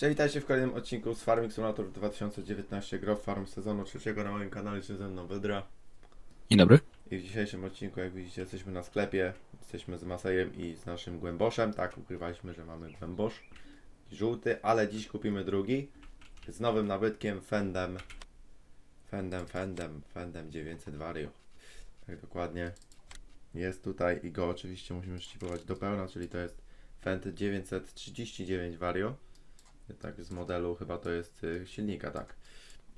Cześć, witajcie w kolejnym odcinku z Farming Simulator 2019 Gro Farm sezonu trzeciego na moim kanale, czy ze mną Wydra. Dzień dobry. I w dzisiejszym odcinku, jak widzicie, jesteśmy na sklepie. Jesteśmy z Masejem i z naszym Głęboszem. Tak, ukrywaliśmy, że mamy Głębosz żółty, ale dziś kupimy drugi z nowym nabytkiem Fendem. Fendem, Fendem, Fendem 900 Vario. Tak dokładnie jest tutaj i go oczywiście musimy szczypować do pełna, czyli to jest Fend 939 Vario. Tak, z modelu chyba to jest y, silnika, tak.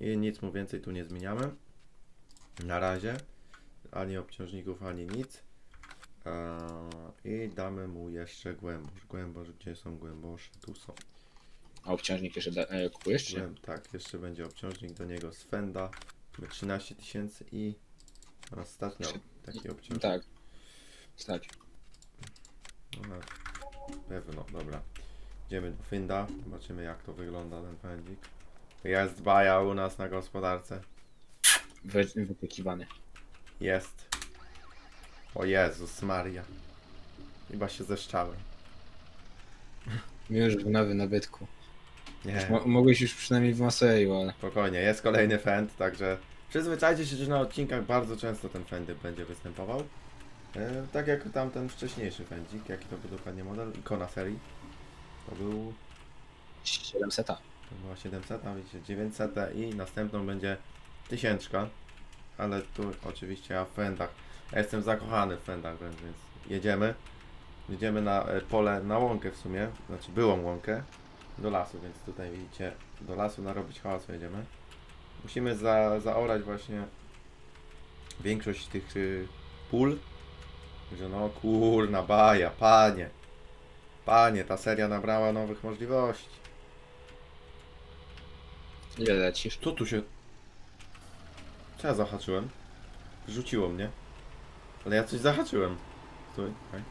I nic mu więcej tu nie zmieniamy. Na razie. Ani obciążników, ani nic. I damy mu jeszcze głębosz. Głębosz, gdzie są głębosze? Tu są. A obciążnik jeszcze da, e, kupujesz, czy? Głęb, tak, jeszcze będzie obciążnik do niego z Fenda. 13 tysięcy i ostatnio taki obciążnik. Tak. Stać. No, na pewno, dobra. Idziemy do Fenda, zobaczymy jak to wygląda ten pędzik. Jest baja u nas na gospodarce. Wy, wypykiwany. Jest. O Jezus Maria. Chyba się zeszczałem. Już w nowym nabytku. Nie, Mo mogłeś już przynajmniej w Maseju, ale... spokojnie, jest kolejny fend, także przyzwyczajcie się, że na odcinkach bardzo często ten fendy będzie występował. E, tak jak tamten wcześniejszy fendzik, jaki to był dokładnie model, ikona serii. To był 700. To była 700, a widzicie 900 i następną będzie 1000. Ale tu oczywiście ja w fendach. Ja jestem zakochany w fendach więc jedziemy. Jedziemy na e, pole, na łąkę w sumie, znaczy byłą łąkę, do lasu, więc tutaj widzicie, do lasu narobić hałasu jedziemy. Musimy za, zaorać właśnie większość tych y, pól. Że no kurna baja, panie. Panie, ta seria nabrała nowych możliwości. Ile lecisz? Co tu się... Co ja zahaczyłem? Rzuciło mnie. Ale ja coś zahaczyłem. Stój, czekaj.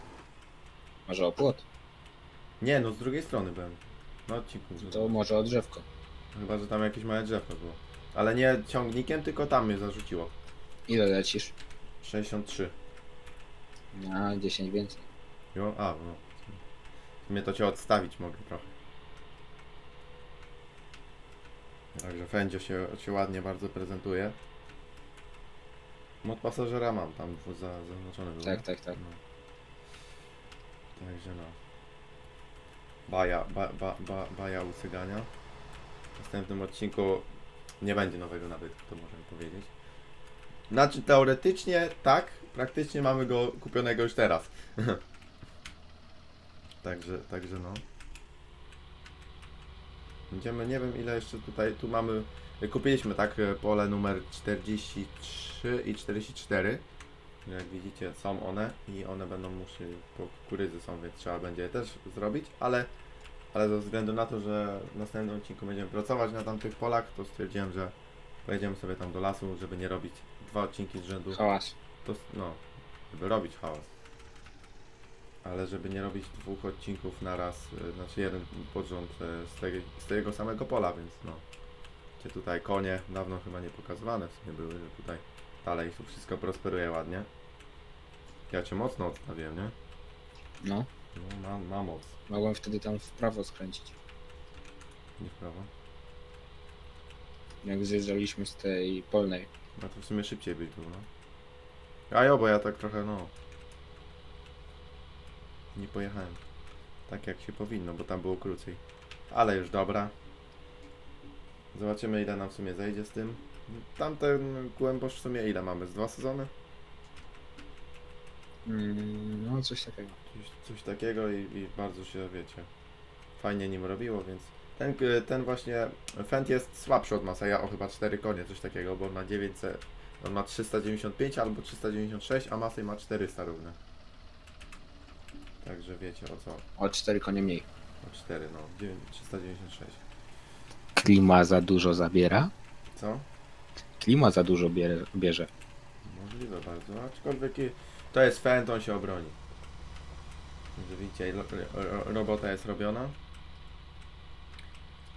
Może o płot? Nie, no z drugiej strony byłem. Na odcinku. To może o drzewko. Chyba, że tam jakieś małe drzewko było. Ale nie ciągnikiem, tylko tam mnie zarzuciło. Ile lecisz? 63. A, 10 więcej. Jo? A, no. Sumie to cię odstawić mogę trochę. Także Fendzio się, się ładnie bardzo prezentuje. Mod pasażera mam tam za, zaznaczony był. Tak, tak, tak. No. Także no. Baja, ba, ba, ba, baja u cygania. W następnym odcinku nie będzie nowego nabytku, to możemy powiedzieć. Znaczy teoretycznie tak, praktycznie mamy go kupionego już teraz. także, także no. Będziemy, nie wiem ile jeszcze tutaj, tu mamy, kupiliśmy tak pole numer 43 i 44. Jak widzicie są one i one będą musieli, po kukurydzy są, więc trzeba będzie je też zrobić, ale, ale ze względu na to, że w następnym odcinku będziemy pracować na tamtych polach, to stwierdziłem, że pojedziemy sobie tam do lasu, żeby nie robić dwa odcinki z rzędu. Hałas. To, no, żeby robić hałas. Ale żeby nie robić dwóch odcinków na raz, y, znaczy jeden pod rząd y, z, tego, z tego samego pola, więc no. Gdzie tutaj konie, dawno chyba nie pokazywane w sumie były, że tutaj dalej tu wszystko prosperuje ładnie. Ja cię mocno odstawiłem, nie? No. No, ma, ma moc. Mogłem wtedy tam w prawo skręcić. Nie w prawo. Jak zjeżdżaliśmy z tej polnej. No to w sumie szybciej byś był, no. A jo, bo ja tak trochę, no... Nie pojechałem. Tak jak się powinno, bo tam było krócej. Ale już dobra. Zobaczymy ile nam w sumie zejdzie z tym. Tamten głębosz w sumie ile mamy? Z dwa sezony? Mm, no, coś takiego. Coś, coś takiego i, i bardzo się, wiecie, fajnie nim robiło, więc ten, ten właśnie Fendt jest słabszy od Maseja o chyba 4 konie, coś takiego, bo on ma 900, on ma 395 albo 396, a Masej ma 400 równe. Także wiecie o co, O 4 konie mniej. o 4, no, 9, 396. Klima za dużo zabiera? Co? Klima za dużo bierze. bierze. Możliwe bardzo, aczkolwiek i- to jest Fendt, on się obroni. Także widzicie, ro, ro, robota jest robiona.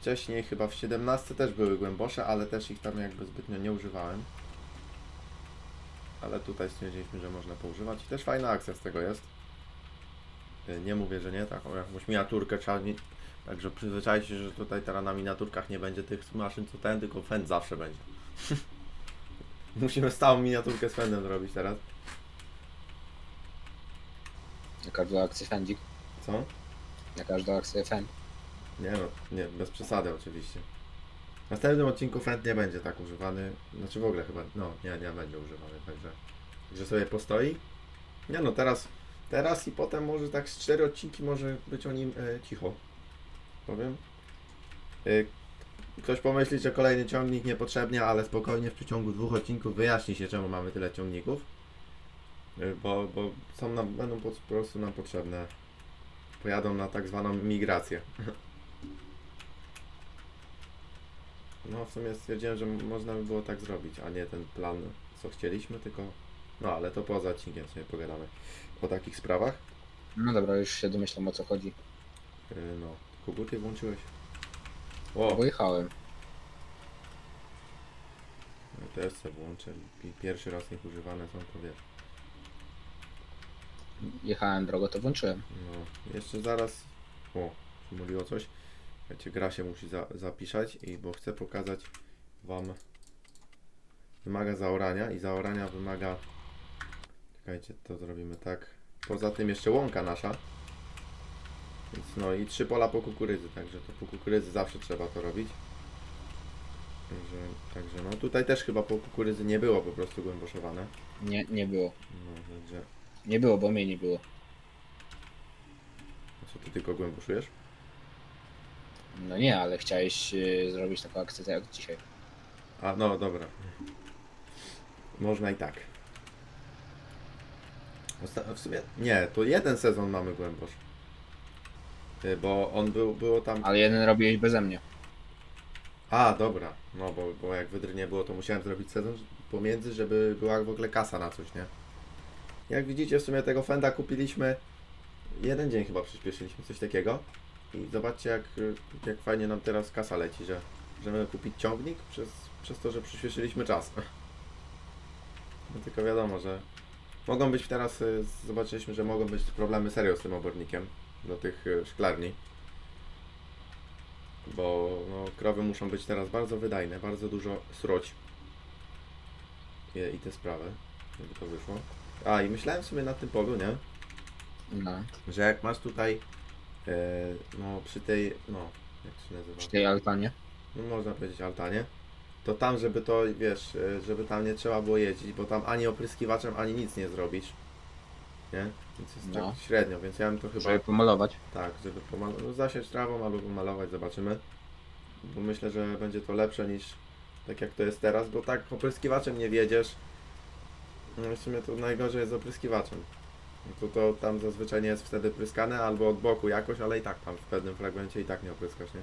Wcześniej chyba w 17 też były głębosze, ale też ich tam jakby zbytnio nie używałem. Ale tutaj stwierdziliśmy, że można poużywać i też fajna akcja z tego jest. Y, Nie mówię, że nie, taką jakąś miniaturkę trzeba mi- Także przyzwyczajcie się, że tutaj teraz na miniaturkach nie będzie tych maszyn co ten, tylko fend zawsze będzie. Musimy stałą miniaturkę z fendem zrobić teraz. Na każdą akcję fendzik. Co? Na każdą akcję fend. Nie no, nie, bez przesady oczywiście. W następnym odcinku fend nie będzie tak używany. Znaczy w ogóle chyba, no nie, nie będzie używany, także. Że sobie postoi. Nie no, teraz, teraz i potem może tak z cztery odcinki może być o nim e, cicho. Powiem. E, ktoś pomyśli, że kolejny ciągnik niepotrzebnie, ale spokojnie w przeciągu dwóch odcinków wyjaśni się, czemu mamy tyle ciągników. E, bo, bo są nam, będą po, prostu nam potrzebne. Pojadą na tak zwaną migrację. No w sumie stwierdziłem, że można by było tak zrobić, a nie ten plan, co chcieliśmy, tylko... No ale to poza odcinkiem sobie pogadamy o takich sprawach. No dobra, już się domyślam o co chodzi. Yy, no, koguty włączyłeś? O, Pojechałem. ja też sobie włączę. Pi- Pierwszy raz niech używane są, to wiesz. Jechałem drogo, to włączyłem. No, jeszcze zaraz... O, przymuliło coś. Wiecie, gra się musi za, zapisać, i bo chcę pokazać Wam... Wymaga zaorania i zaorania wymaga... Czekajcie, to zrobimy tak. Poza tym jeszcze łąka nasza. Więc no i trzy pola po kukurydzy, także to po kukurydzy zawsze trzeba to robić. Także, także no tutaj też chyba po kukurydzy nie było po prostu głęboszowane. Nie, nie było. No, także... Nie było, bo mnie nie było. A Co, ty tylko głęboszujesz? No nie, ale chciałeś y, zrobić taką akcję jak dzisiaj. A, no dobra. Można i tak. Osta- w sumie, nie, to jeden sezon mamy głębosz. Ty, Bo on był, było tam... Ale jeden robiłeś beze mnie. A, dobra. No, bo, bo jak wydry nie było, to musiałem zrobić sezon pomiędzy, żeby była w ogóle kasa na coś, nie? Jak widzicie, w sumie tego Fenda kupiliśmy jeden dzień chyba przyspieszyliśmy, coś takiego. I zobaczcie, jak, jak fajnie nam teraz kasa leci, że możemy kupić ciągnik przez, przez to, że przyspieszyliśmy czas. No tylko wiadomo, że mogą być teraz, y, zobaczyliśmy, że mogą być problemy serio z tym obornikiem do tych y, szklarni bo no, krowy muszą być teraz bardzo wydajne, bardzo dużo sroć i, i te sprawy, żeby to wyszło. A i myślałem sobie na tym polu, nie? No. Że jak masz tutaj, e, no przy tej, no, jak to się nazywa? Przy tej altanie. no można powiedzieć altanie, to tam, żeby to, wiesz, e, żeby tam nie trzeba było jeździć, bo tam ani opryskiwaczem, ani nic nie zrobisz, nie? Więc jest No. tak średnio, więc ja bym to chyba... Żeby pomalować. Tak, żeby pomalować, no, zasiać trawą albo pomalować, zobaczymy. Bo myślę, że będzie to lepsze niż tak jak to jest teraz, bo tak opryskiwaczem nie wiedziesz. No w sumie to najgorzej jest z opryskiwaczem. No to, to tam zazwyczaj nie jest wtedy pryskane albo od boku jakoś, ale i tak tam w pewnym fragmencie i tak nie opryskasz, nie?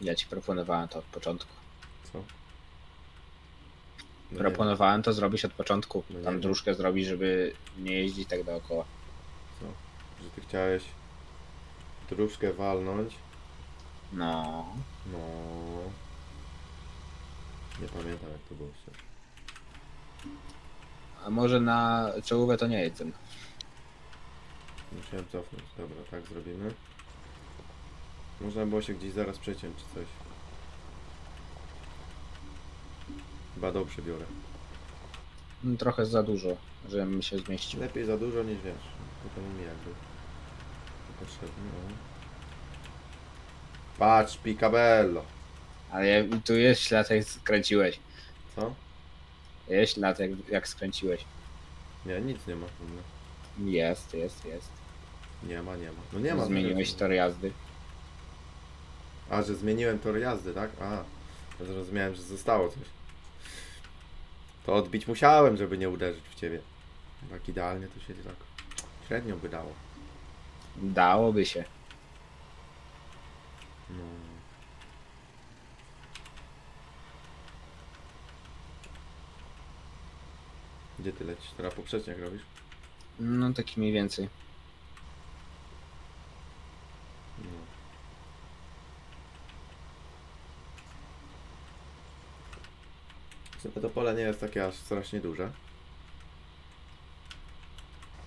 Ja ci proponowałem to od początku. Co? No Proponowałem to zrobić od początku. No nie Tam wiem. dróżkę zrobić, żeby nie jeździć tak dookoła. co? Że ty chciałeś dróżkę walnąć. No. No. Nie pamiętam jak to było szczerze. A może na czołówę to nie jest ten. Musiałem cofnąć. Dobra, tak zrobimy. Można było się gdzieś zaraz przeciąć czy coś. Chyba dobrze biorę. No, trochę za dużo, żebym się zmieścił. Lepiej za dużo niż wiesz. Potem mi jakby. Potrzebny, no. Patrz, picabello. Ale ja, tu jest ślad jak skręciłeś. Co? Jest ślad jak, jak skręciłeś. Nie, nic nie ma. ogóle. Jest, jest, jest. Nie ma, nie ma. No nie ma. Zmieniłeś tego. tor jazdy. A, że zmieniłem tor jazdy, tak? A, zrozumiałem, że zostało coś. To odbić musiałem, żeby nie uderzyć w ciebie. Tak idealnie to się tak średnio by dało. Dałoby się. No. Gdzie ty lecisz? Teraz poprzeczniak robisz? No taki mniej więcej. No. W sumie to pole nie jest takie aż strasznie duże.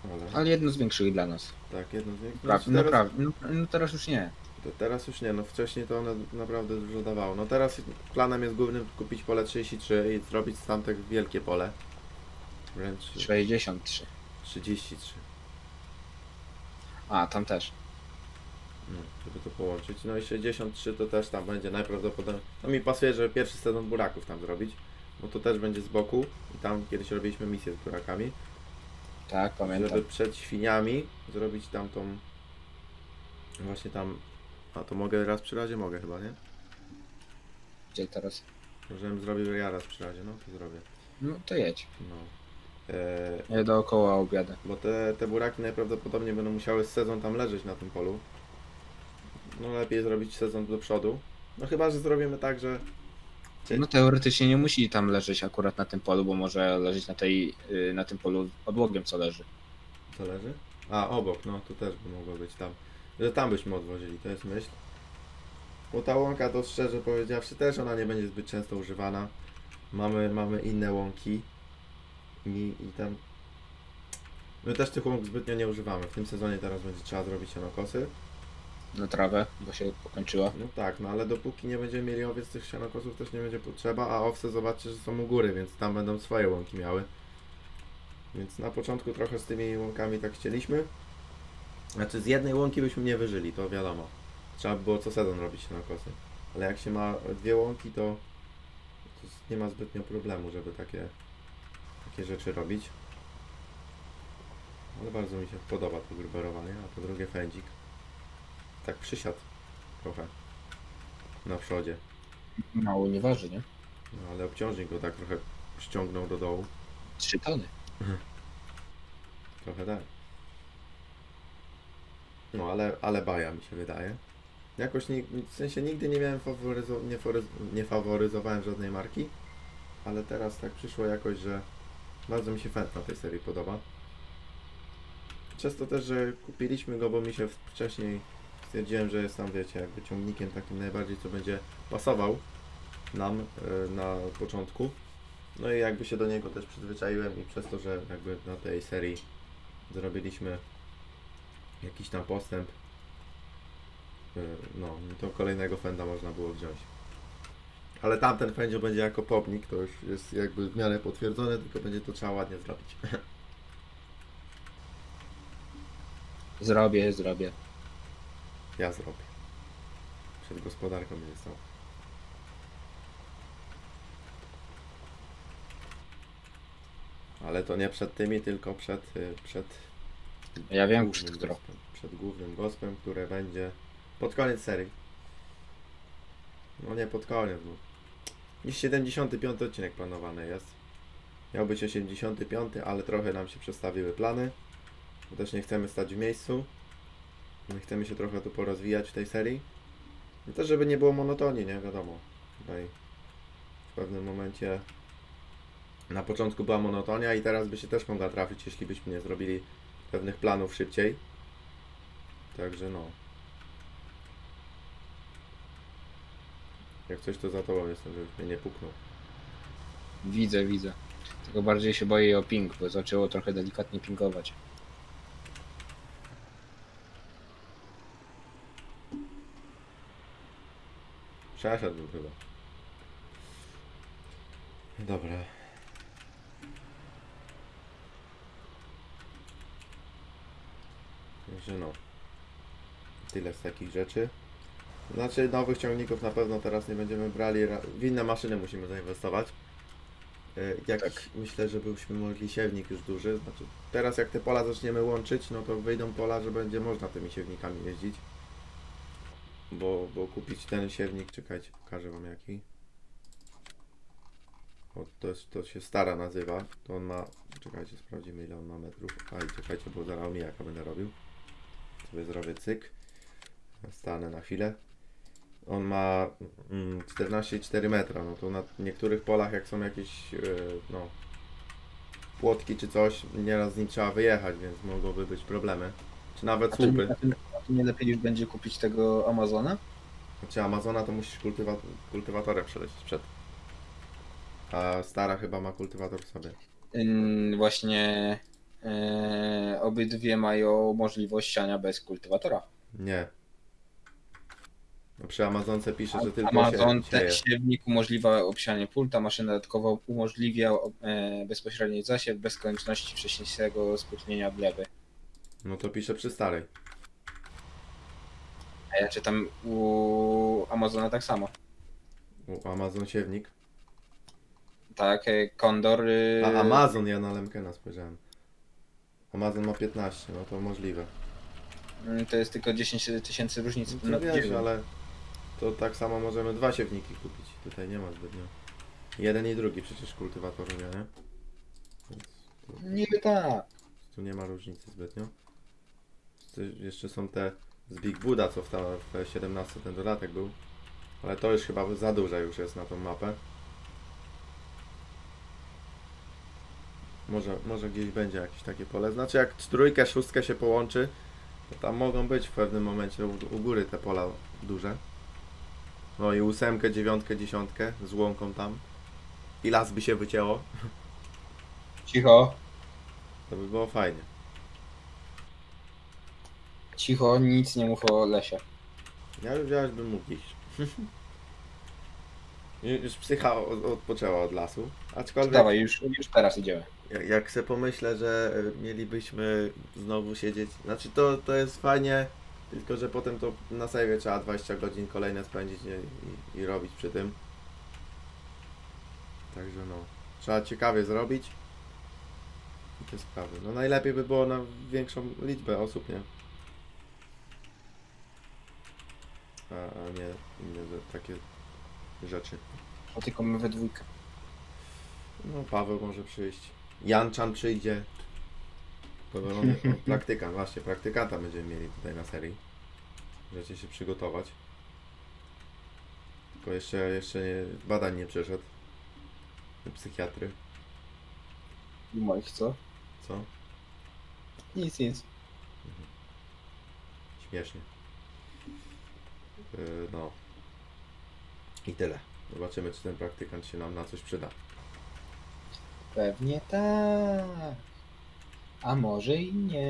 Ale, Ale jedno z większych dla nas. tak, jedno z nich. Pra, Znaczy teraz. No, no teraz już nie. to teraz już nie, no wcześniej to one naprawdę dużo dawało. No teraz planem jest głównym kupić pole 33 i zrobić z tamtych wielkie pole. Wręcz 63. 33. A, tam też. No, żeby to połączyć. No i 63 to też tam będzie najprawdopodobniej. No mi pasuje, żeby pierwszy sezon buraków tam zrobić. Bo to też będzie z boku. I tam kiedyś robiliśmy misję z burakami. Tak, pamiętam. Żeby przed świniami zrobić tam tą. Właśnie tam. A to mogę raz przy razie? Mogę chyba, nie? Gdzie teraz? Żebym zrobił ja raz przy razie, no to zrobię. No to jedź. No. Ja dookoła obiadę. bo te, te buraki najprawdopodobniej będą musiały sezon tam leżeć na tym polu. No lepiej zrobić sezon do przodu. No chyba, że zrobimy tak, że No teoretycznie nie musi tam leżeć akurat na tym polu, bo może leżeć na tej, y, na tym polu odłogiem co leży. Co leży? A, obok, no to też by mogło być tam. Że tam byśmy odwozili, to jest myśl. Bo ta łąka to szczerze powiedziawszy też ona nie będzie zbyt często używana. Mamy, mamy inne łąki. I, I tam... My też tych łąk zbytnio nie używamy. W tym sezonie teraz będzie trzeba zrobić sianokosy. Na trawę, bo się pokończyła. No tak, no ale dopóki nie będziemy mieli owiec, tych sianokosów też nie będzie potrzeba, a owce zobaczcie, że są u góry, więc tam będą swoje łąki miały. Więc na początku trochę z tymi łąkami tak chcieliśmy. Znaczy z jednej łąki byśmy nie wyżyli, to wiadomo. Trzeba by było co sezon robić sianokosy. Ale jak się ma dwie łąki, to, to nie ma zbytnio problemu, żeby takie, takie rzeczy robić. Ale bardzo mi się podoba to gruberowanie, a po drugie fędzik. Tak przysiadł trochę na przodzie. Mało nie waży, nie? No, ale obciążnik go tak trochę ściągnął do dołu. 3 tony. Trochę tak. No ale, ale baja mi się wydaje. Jakoś nie, w sensie nigdy nie miałem faworyzo, nie, foryz, nie faworyzowałem żadnej marki, ale teraz tak przyszło jakoś, że bardzo mi się Fendt na tej serii podoba. Przez to też, że kupiliśmy go, bo mi się wcześniej stwierdziłem, że jest tam, wiecie, jakby ciągnikiem takim najbardziej, co będzie pasował nam e, na początku. No i jakby się do niego też przyzwyczaiłem i przez to, że jakby na tej serii zrobiliśmy jakiś tam postęp, yy, no to kolejnego Fenda można było wziąć. Ale tamten Fendzio będzie jako popnik, to już jest jakby w miarę potwierdzone, tylko będzie to trzeba ładnie zrobić. Zrobię, zrobię. Ja zrobię. Przed gospodarką nie zostało. Ale to nie przed tymi, tylko przed, y, przed Ja wiem, głównym przed którą. gospem, przed głównym gospem, które będzie pod koniec serii. No nie pod koniec, bo dziś 75 odcinek planowany jest. Miał być 85, ale trochę nam się przestawiły plany. Bo też nie chcemy stać w miejscu. My chcemy się trochę tu porozwijać w tej serii. I też, żeby nie było monotonii, nie? Wiadomo. Tutaj w pewnym momencie na początku była monotonia i teraz by się też mogła trafić, jeśli byśmy nie zrobili pewnych planów szybciej. Także no. Jak coś to za tobą jestem, żebyś mnie nie puknął. Widzę, widzę. Tylko bardziej się boję o ping, bo zaczęło trochę delikatnie pingować. Przeszedł chyba. Dobra. Także no. Tyle z takich rzeczy. Znaczy nowych ciągników na pewno teraz nie będziemy brali. ra- W inne maszyny musimy zainwestować. Y, Jak Tak. myślę, że byśmy mogli siewnik już duży. Znaczy teraz jak te pola zaczniemy łączyć, no to wyjdą pola, że będzie można tymi siewnikami jeździć. Bo, bo kupić ten siewnik, czekajcie, pokażę wam jaki. O, to, jest, to się stara nazywa. To on ma. Czekajcie, sprawdzimy ile on ma metrów. A i czekajcie, bo zaraz omijaka będę robił. Sobie zrobię cyk. Stanę na chwilę. On ma mm, 14,4 metra. No to na niektórych polach, jak są jakieś yy, no, płotki czy coś, nieraz z nim trzeba wyjechać, więc mogłoby być problemy. Czy nawet słupy. Nie, lepiej już będzie kupić tego Amazona? Znaczy Amazona to musisz kultywa kultywatorem przelecieć przed. A stara chyba ma kultywator w sobie. Ym, właśnie e, obydwie mają możliwość siania bez kultywatora. Nie. No przy Amazonce pisze, że tylko Amazon się sieje. siewnik umożliwia obsianie pulta, maszyna dodatkowo umożliwia e, bezpośredni zasiew bez konieczności wcześniejszego spóźnienia gleby. No to pisze przy starej. A ja czytam u Amazona tak samo. U Amazon siewnik. Tak, e, Kondor. y, A Amazon, ja na Lemkena spojrzałem. Amazon ma 15, no to możliwe. mm, To jest tylko 10 tysięcy różnicy. No to wiesz, ale to tak samo możemy dwa siewniki kupić. Tutaj nie ma zbytnio. Jeden i drugi przecież kultywatoru nie, nie? Więc tu, Niby tak. tu nie ma różnicy zbytnio. Tu jeszcze są te z Big Buddha, co w, ta, w 17 ten dodatek był. Ale to już chyba za duże już jest na tą mapę. Może, może gdzieś będzie jakieś takie pole. Znaczy jak trójkę, szóstkę się połączy, to tam mogą być w pewnym momencie u, u góry te pola duże. No i ósemkę, dziewiątkę, dziesiątkę z łąką tam. I las by się wycięło. Cicho, To by było fajnie. Cicho, nic nie mów o lesie. Ja już, już bym mógł iść. Ju- już psycha od, odpoczęła od lasu. Aczkolwiek Dawaj, już, już teraz idziemy. jak, jak sobie pomyślę, że e, mielibyśmy znowu siedzieć. Znaczy to, to jest fajnie, tylko że potem to na sejwie trzeba 20 godzin kolejne spędzić i, i, i robić przy tym. Także no. Trzeba ciekawie zrobić. I te sprawy. No najlepiej by było na większą liczbę osób, nie? A, a nie inne takie rzeczy. O tylko my we dwójkę. No, Paweł może przyjść. Janczan przyjdzie. Paweł, on, on, praktykant, właśnie, praktykanta będziemy mieli tutaj na serii. Możecie się przygotować. Tylko jeszcze, jeszcze nie, badań nie przeszedł. Do psychiatry. I moich, co? Co? Nic, nic. Śmiesznie. Yy, no. I tyle. Zobaczymy, czy ten praktykant się nam na coś przyda. Pewnie tak. A może i nie.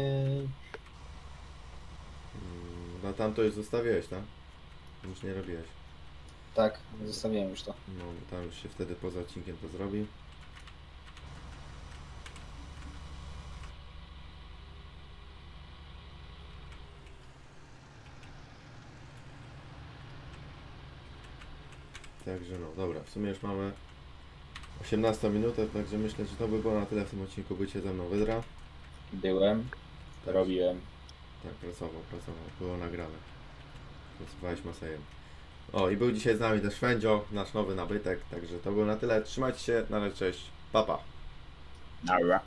Mm, No tam to już zostawiłeś, tak? Już nie robiłeś. Tak, zostawiłem już to. No, tam już się wtedy poza odcinkiem to zrobi. Także no, dobra, w sumie już mamy 18 minutę, także myślę, że to by było na tyle w tym odcinku. Bycie ze mną Wydra. Byłem, robiłem. Tak, pracował, pracował, było nagrane. Pracowałeś Masejem. O, i był dzisiaj z nami też Szwędzio, nasz nowy nabytek, także to było na tyle. Trzymajcie się, na razie, cześć, papa. Pa. Dobra.